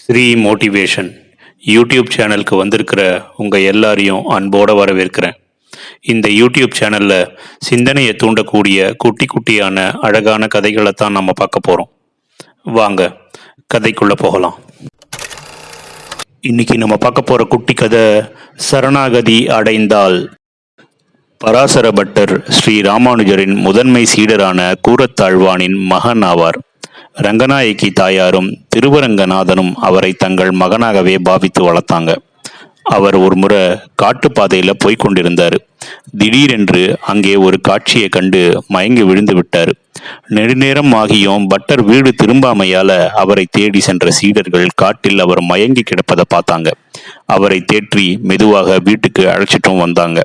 Sri motivation YouTube சேனலுக்கு வந்திருக்கிற உங்கள் எல்லாரையும் அன்போடு வரவேற்கிறேன். இந்த யூடியூப் சேனலில் சிந்தனையை தூண்டக்கூடிய குட்டி குட்டியான அழகான கதைகளை தான் நம்ம பார்க்க போகிறோம் வாங்க கதைக்குள்ளே போகலாம். இன்னைக்கு நம்ம பார்க்க போகிற குட்டி கதை சரணாகதி அடைந்தால். பராசர பட்டர் ஸ்ரீ ராமானுஜரின் முதன்மை சீடரான கூரத்தாழ்வானின் மகன் ஆவார். ரங்கநாயகி தாயாரும் திருவரங்கநாதனும் அவரை தங்கள் மகனாகவே பாவித்து வளர்த்தாங்க. அவர் ஒரு முறை காட்டுப்பாதையில் போய்கொண்டிருந்தார் திடீரென்று அங்கே ஒரு காட்சியை கண்டு மயங்கி விழுந்து விட்டார். நெடுநேரம் ஆகியும் பட்டர் வீடு திரும்பாமையால அவரை தேடி சென்ற சீடர்கள் காட்டில் அவர் மயங்கி கிடப்பதை பார்த்தாங்க. அவரை தேற்றி மெதுவாக வீட்டுக்கு அழைச்சிட்டும் வந்தாங்க.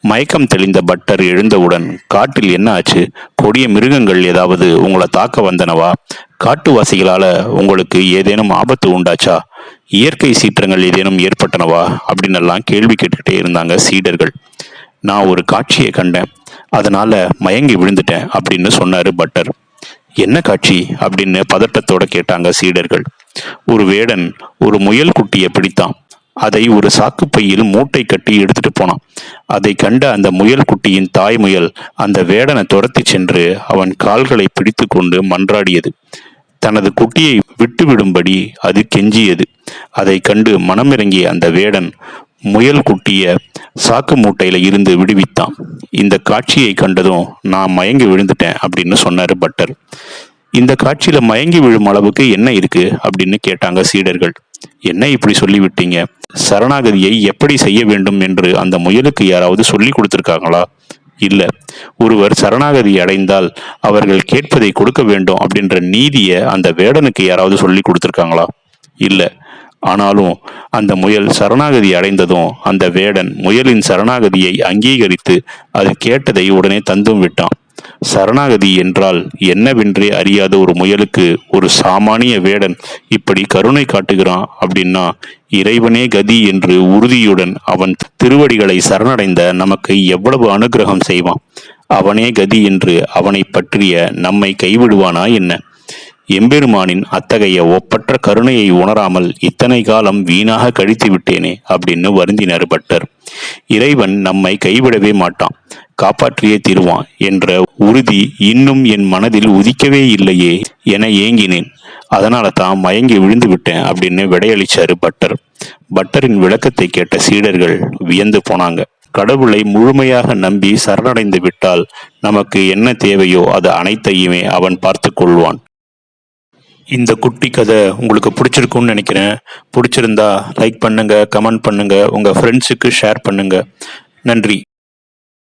மயக்கம் தெளிந்த பட்டர் எழுந்தவுடன் காட்டில் என்ன ஆச்சு? கொடிய மிருகங்கள் ஏதாவது உங்களை தாக்க வந்தனவா? காட்டுவாசிகளால உங்களுக்கு ஏதேனும் ஆபத்து உண்டாச்சா? இயற்கை சீற்றங்கள் ஏதேனும் ஏற்பட்டனவா? அப்படின்னு எல்லாம் கேள்வி கேட்டுக்கிட்டே இருந்தாங்க சீடர்கள். நான் ஒரு காட்சியை கண்டேன். அதனால மயங்கி விழுந்துட்டேன் அப்படின்னு சொன்னாரு பட்டர். என்ன காட்சி? அப்படின்னு பதட்டத்தோட கேட்டாங்க சீடர்கள். ஒரு வேடன் ஒரு முயல் குட்டியை பிடித்தான். அதை ஒரு சாக்குப்பையில் மூட்டை கட்டி எடுத்துட்டு போனான். அதை கண்ட அந்த முயல் குட்டியின் தாய் முயல் அந்த வேடனை துரத்தி சென்று அவன் கால்களை பிடித்து கொண்டு மன்றாடியது. தனது குட்டியை விட்டுவிடும்படி அது கெஞ்சியது. அதை கண்டு மனமிறங்கிய அந்த வேடன் முயல் குட்டிய சாக்கு மூட்டையில இருந்து விடுவித்தான். இந்த காட்சியை கண்டதும் நான் மயங்கி விழுந்துட்டேன் அப்படின்னு சொன்னாரு பட்டர். இந்த காட்சியில மயங்கி விழும் அளவுக்கு என்ன இருக்கு அப்படின்னு கேட்டாங்க சீடர்கள். என்ன இப்படி சொல்லிவிட்டீங்க? சரணாகதியை எப்படி செய்ய வேண்டும் என்று அந்த முயலுக்கு யாராவது சொல்லி கொடுத்திருக்காங்களா? இல்ல. ஒருவர் சரணாகதி அடைந்தால் அவர்கள் கேட்பதை கொடுக்க வேண்டும் அப்படின்ற நீதியை அந்த வேடனுக்கு யாராவது சொல்லி கொடுத்திருக்காங்களா? இல்ல. ஆனாலும் அந்த முயல் சரணாகதி அடைந்ததும் அந்த வேடன் முயலின் சரணாகதியை அங்கீகரித்து அது கேட்டதை உடனே தந்தும் விட்டான். சரணாகதி என்றால் என்னவென்றே அறியாத ஒரு முயலுக்கு ஒரு சாமானிய வேடன் இப்படி கருணை காட்டுகிறான் அப்படின்னா இறைவனே கதி என்று உறுதியுடன் அவன் திருவடிகளை சரணடைந்த நமக்கு எவ்வளவு அனுகிரகம் செய்வான்? அவனே கதி என்று அவனை பற்றிய நம்மை கைவிடுவானா என்ன? எம்பெருமானின் அத்தகைய ஒப்பற்ற கருணையை உணராமல் இத்தனை காலம் வீணாக கழித்து விட்டேனே அப்படின்னு வருந்தினர் பட்டர். இறைவன் நம்மை கைவிடவே மாட்டான். காப்பாற்றியே தீருவான் என்ற உறுதி இன்னும் என் மனதில் உதிக்கவே இல்லையே என ஏங்கினேன். அதனால தான் மயங்கி விழுந்து விட்டேன் அப்படின்னு விடையளிச்சாரு பட்டர். பட்டரின் விளக்கத்தை கேட்ட சீடர்கள் வியந்து போனாங்க. கடவுளை முழுமையாக நம்பி சரணடைந்து விட்டால் நமக்கு என்ன தேவையோ அது அனைத்தையுமே அவன் பார்த்து கொள்வான். இந்த குட்டி கதை உங்களுக்கு பிடிச்சிருக்கும்னு நினைக்கிறேன். பிடிச்சிருந்தா லைக் பண்ணுங்க கமெண்ட் பண்ணுங்க உங்க ஃப்ரெண்ட்ஸுக்கு ஷேர் பண்ணுங்க. நன்றி.